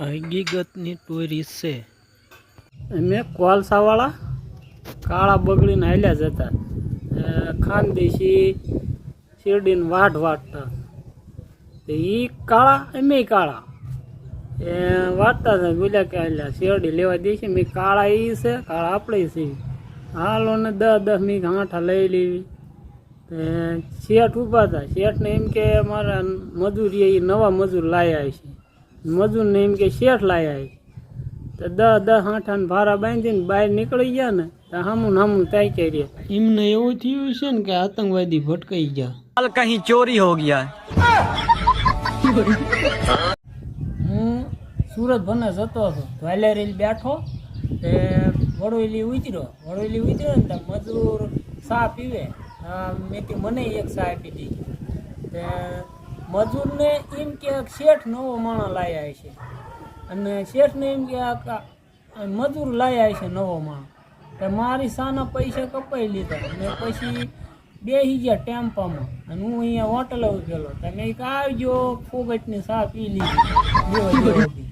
હકીકતની Tory છે. અમે કોલસાવાળા કાળા બગડીને હાલ્યા જતા ખાનદેશી શેરડીને વાટ વાટતા. એ કાળા, અમે કાળા. એ વાટતા હતા, બોલ્યા કે હાલ્યા, શેરડી લેવા દે છે. મેં કાળા એ છે, કાળા આપણે છે. હાલો ને દસ દસ મીક હાંઠા લઈ લેવી. શેઠ ઊભા હતા. શેઠને એમ કે મારા મજૂરી એ નવા મજૂર લાયા છે. મજૂરને એમ કે શેઠ લાયા તો દસ દસ આઠ આઠ ભારા બાંધીને બહાર નીકળી ગયા ને તો હામું હામું તાઈ કરીએ એમને એવું થયું છે ને કે આતંકવાદી ભટકાઈ ગયા. હાલ કહીં ચોરી હો ગયા. હું સુરત ભને જતો હતો ધ્વાલેરી બેઠો તે વડોલી ઉતર્યો. વડોલી ઉતર્યો ને તો મજૂર ચા પીવે. મેં મને એક ચા પીધી તે મજૂરને એમ કે શેઠ નવો માણસ લાયા છે. અને શેઠને એમ કે મજૂર લાયા છે નવો માણસ. મારી સાના પૈસા કપાઈ લીધા. અને પછી બેસી ગયા ટેમ્પામાં. અને હું અહીંયા હોટલે ઉભેલો. તમે આવજો, ફોગટની ચા પી લીધી.